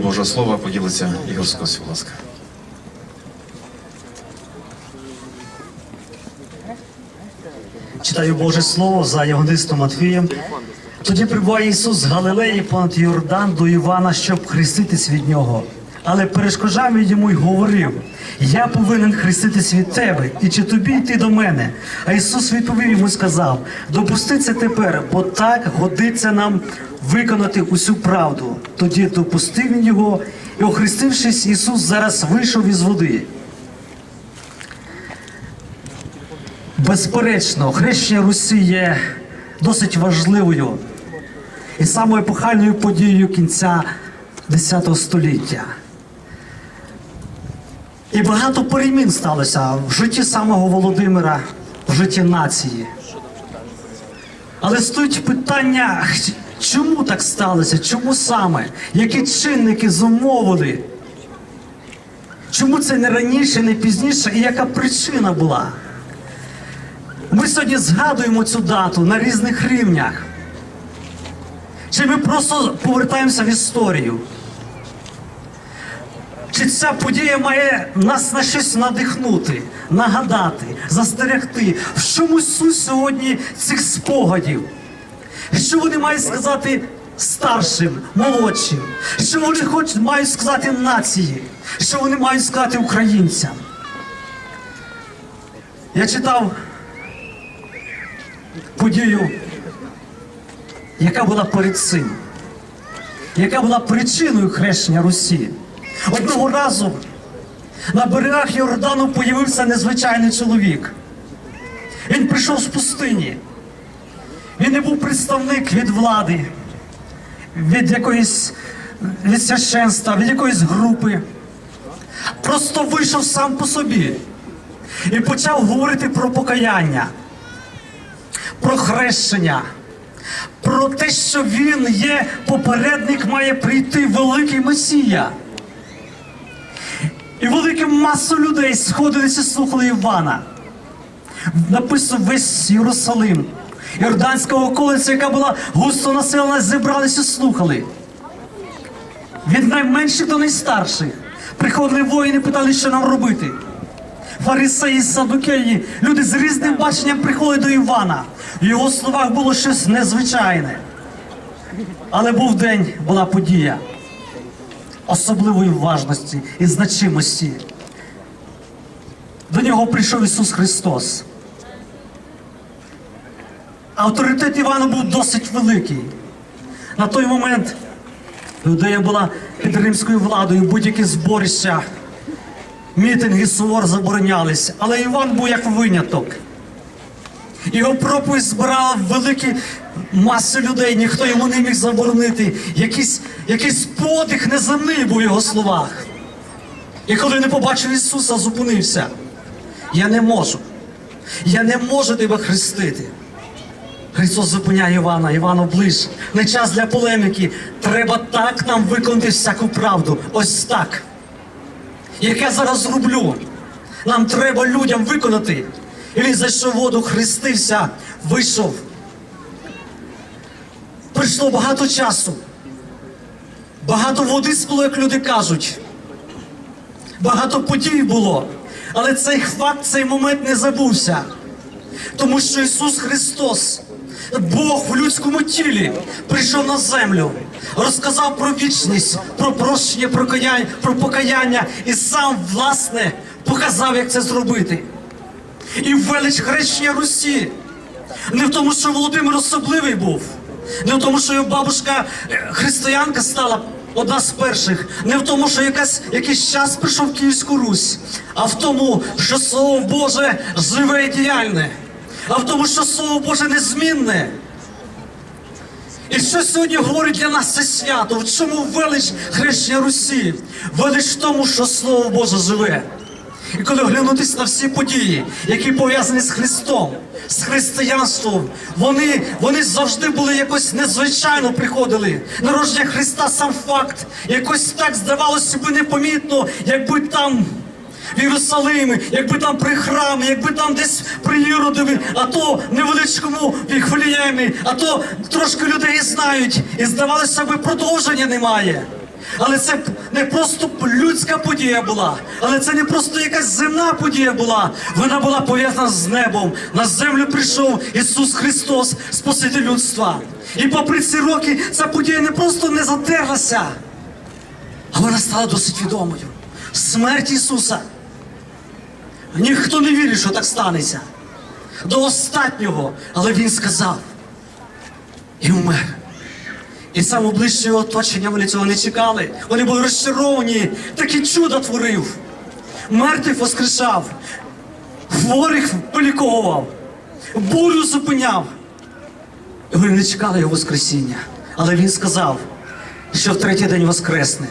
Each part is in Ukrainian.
Євангелія Божого Слова поділиться Ігор Скос, будь ласка. Читаю Боже Слово за Євангелистом Матвієм. Тоді прибуває Ісус з Галилеї понад Йордан до Івана, щоб хреститись від нього. Але перешкоджав йому й говорив: Я повинен хреститись від тебе, і чи тобі йти до мене? А Ісус відповів йому сказав: Допусти це тепер, бо так годиться нам виконати усю правду. Тоді допустив він його, і охрестившись, Ісус зараз вийшов із води. Безперечно, хрещення Русі є досить важливою і самою епохальною подією кінця X століття. І багато перемін сталося в житті самого Володимира, в житті нації. Але стоїть питання, чому так сталося? Чому саме? Які чинники зумовили? Чому це не раніше, не пізніше, і яка причина була? Ми сьогодні згадуємо цю дату на різних рівнях. Чи ми просто повертаємося в історію? Чи ця подія має нас на щось надихнути, нагадати, застерегти? В чому суть сьогодні цих спогадів? Що вони мають сказати старшим, молодшим? Що вони хоч мають сказати нації? Що вони мають сказати українцям? Я читав подію, яка була перед цим, яка була причиною хрещення Русі. Одного разу на берегах Йордану появився незвичайний чоловік. Він прийшов з пустині. Він не був представник від влади, від якоїсь від священства, від якоїсь групи. Просто вийшов сам по собі і почав говорити про покаяння про хрещення, про те, що він є попередник, має прийти великий Месія. Велика маса людей сходилися, слухали Івана. Написав весь Єрусалим, Йорданська околиця, яка була густо населена, зібралися, слухали. Від найменших до найстарших. Приходили воїни, питали, що нам робити. Фарисеї, садукеї, люди з різним баченням приходили до Івана. В його словах було щось незвичайне. Але був день, була подія особливої важності і значимості. До нього прийшов Ісус Христос. Авторитет Івана був досить великий. На той момент Юдея була під римською владою, будь-які зборища, мітинги, сувор заборонялися. Але Іван був як виняток. Його проповідь збирала великі маси людей, ніхто йому не міг заборонити. Якийсь, якийсь подих неземний був в його словах. І коли не побачив Ісуса, зупинився. Я не можу. Я не можу тебе хрестити. Христос зупиняє Івана, Іван оближ. Не час для полеміки. Треба так нам виконати всяку правду. Ось так. Як я зараз зроблю. Нам треба людям виконати. І він зайшов в воду, хрестився, вийшов. Прийшло багато часу. Багато води спло, як люди кажуть. Багато подій було. Але цей факт, цей момент не забувся. Тому що Ісус Христос, Бог в людському тілі, прийшов на землю, розказав про вічність, про прощення, про покаяння, про покаяння і сам, власне, показав, як це зробити. І велич хрещення Русі. Не в тому, що Володимир особливий був, не в тому, що його бабушка е, християнка стала одна з перших, не в тому, що якась, якийсь час прийшов в Київську Русь, а в тому, що Слово Боже живе і діяльне, а в тому, що Слово Боже незмінне. І що сьогодні говорить для нас це свято? В чому велич хрещення Русі? Велич в тому, що Слово Боже живе. І коли оглянутися на всі події, які пов'язані з Христом, з християнством, вони, вони завжди були якось незвичайно приходили. Народження Христа сам факт, якось так здавалося би непомітно, якби там. В Єрусалимі, якби там при храмі, якби там десь при Єродові, а то невеличкому Віхваліємі, а то трошки людей знають, і здавалося би, продовження немає. Але це не просто людська подія була, але це не просто якась земна подія була. Вона була пов'язана з небом. На землю прийшов Ісус Христос, Спаситель людства. І попри ці роки ця подія не просто не затерлася, а вона стала досить відомою. Смерть Ісуса. Ніхто не вірить, що так станеться. До останнього, але Він сказав і вмер. І саме ближче оточення вони цього не чекали. Вони були розчаровані, такі чудо творив. Мертвих воскрешав, хворих поліковував, бурю зупиняв. І вони не чекали його Воскресіння. Але він сказав, що в третій день воскресне.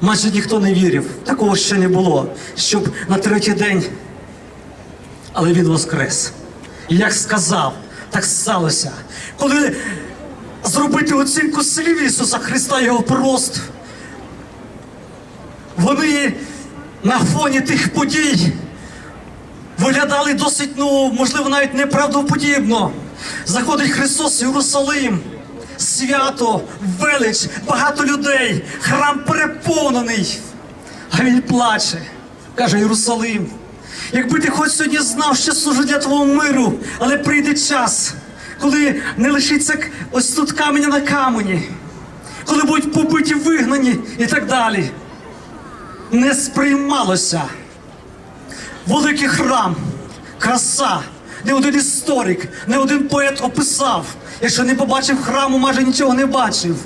Майже ніхто не вірив, такого ще не було, щоб на третій день. Але він воскрес. І як сказав, так сталося. Коли зробити оцінку слів Ісуса Христа, Його прост, вони на фоні тих подій виглядали досить, ну, можливо, навіть неправдоподібно. Заходить Христос в Єрусалим, свято, велич, багато людей, храм переповнений. А він плаче, каже Єрусалим. Якби ти хоч сьогодні знав, що служить для твого миру, але прийде час, коли не лишиться ось тут каменя на камені, коли будуть побиті, вигнані і так далі. Не сприймалося. Великий храм, краса. Не один історик, не один поет описав. Якщо не побачив храму, майже нічого не бачив.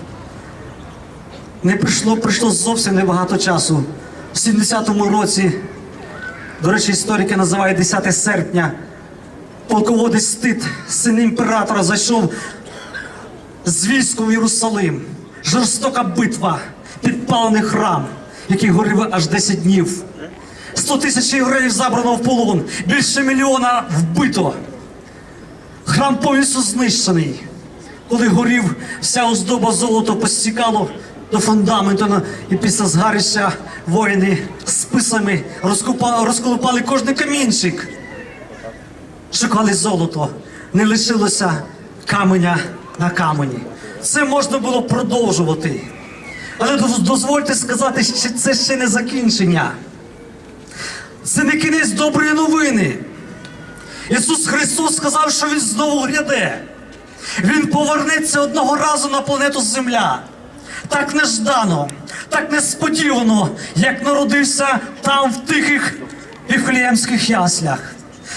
Не прийшло, прийшло зовсім небагато часу. В 70-му році, до речі, історики називають 10 серпня, полководець Тит, син імператора, зайшов з військом в Єрусалим. Жорстока битва, підпалений храм, який горів аж 10 днів. 100 тисяч євреїв забрано в полон, більше мільйона вбито. Храм повністю знищений. Коли горів, вся оздоба золото постікало до фундаменту і після згарища воїни списами розкупа- розколупали кожний камінчик. Шукали золото, не лишилося каменя на камені. Це можна було продовжувати. Але дозвольте сказати, що це ще не закінчення. Це не кінець доброї новини. Ісус Христос сказав, що Він знову гряде. Він повернеться одного разу на планету Земля. Так неждано, так несподівано, як народився там в тихих віфлеємських яслях.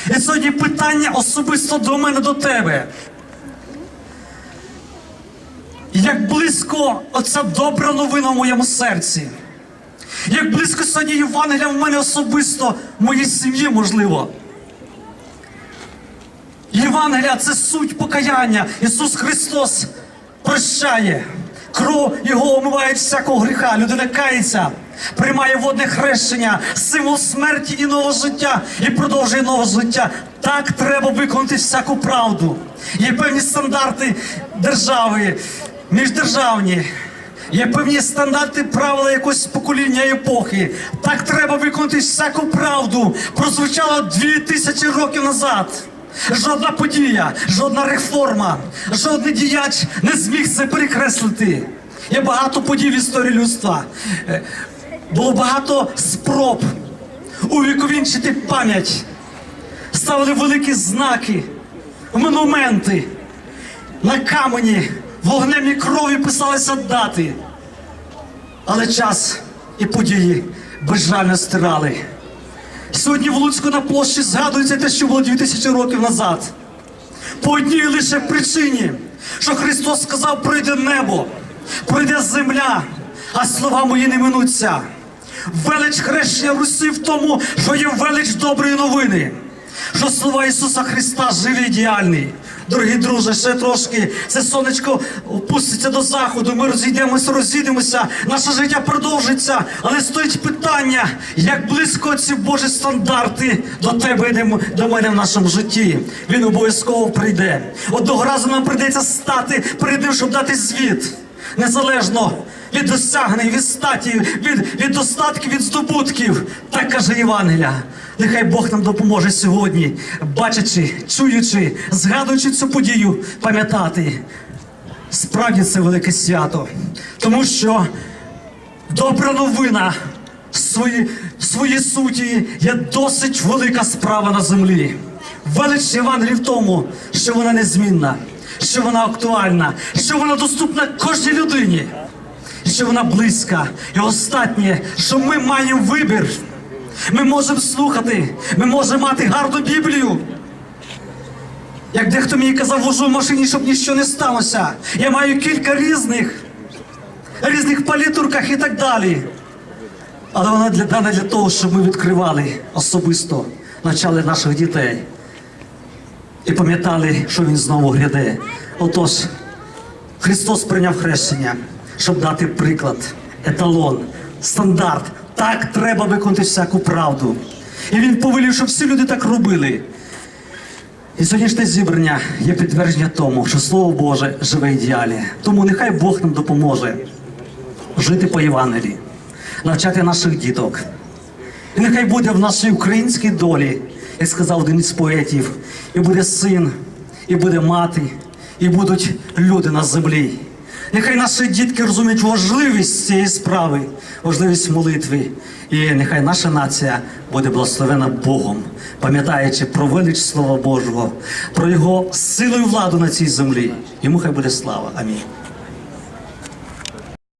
І сьогодні питання особисто до мене, до тебе. Як близько оця добра новина в моєму серці. Як близько сьогодні Євангелія в мене особисто, в моїй сім'ї, можливо. Євангелія це суть покаяння. Ісус Христос прощає. Кров Його омиває всякого гріха. Людина кається, приймає водне хрещення, символ смерті і нового життя, і продовжує нове життя. Так треба виконати всяку правду. Є певні стандарти держави, міждержавні. Є певні стандарти правила якогось покоління епохи. Так треба виконати всяку правду. Прозвучало дві тисячі років назад. Жодна подія, жодна реформа, жодний діяч не зміг це перекреслити. Є багато подій в історії людства. Було багато спроб увіковінчити пам'ять. Ставили великі знаки, монументи. На камені вогнем і крові писалися дати. Але час і події безжально стирали. Сьогодні в Луцьку на площі згадується те, що було 2000 років назад. По одній лише причині, що Христос сказав, пройде небо, пройде земля, а слова мої не минуться. Велич хрещення в Русі в тому, що є велич доброї новини, що слова Ісуса Христа живі і діяльні. Дорогі друже, ще трошки це сонечко опуститься до заходу. Ми розійдемося, розійдемося, наше життя продовжиться. Але стоїть питання, як близько ці Божі стандарти до тебе і до мене в нашому житті. Він обов'язково прийде. Одного разу нам прийдеться стати перед ним, щоб дати звіт. Незалежно від досягнень, від статі, від, від достатків, від здобутків. Так каже Євангелія. Нехай Бог нам допоможе сьогодні, бачачи, чуючи, згадуючи цю подію, пам'ятати. Справді це велике свято, тому що Добра новина в свої, суті є досить велика справа на землі. Велич Євангелії в тому, що вона незмінна, що вона актуальна, що вона доступна кожній людині, що вона близька. І останнє, що ми маємо вибір. Ми можемо слухати, ми можемо мати гарну Біблію. Як дехто мені казав, вожу в машині, щоб нічого не сталося. Я маю кілька різних, різних палітурках і так далі. Але вона для, для того, щоб ми відкривали особисто начали наших дітей і пам'ятали, що він знову гряде. Отож, Христос прийняв хрещення, щоб дати приклад, еталон, стандарт. Так треба виконати всяку правду. І він повелів, щоб всі люди так робили. І сьогоднішнє зібрання є підтвердження тому, що Слово Боже живе в ідеалі. Тому нехай Бог нам допоможе жити по Євангелії, навчати наших діток. І нехай буде в нашій українській долі, як сказав один із поетів, і буде син, і буде мати, і будуть люди на землі. Нехай наші дітки розуміють важливість цієї справи, важливість молитви. І нехай наша нація буде благословена Богом, пам'ятаючи про велич Слова Божого, про його силу і владу на цій землі. Йому хай буде слава. Амінь.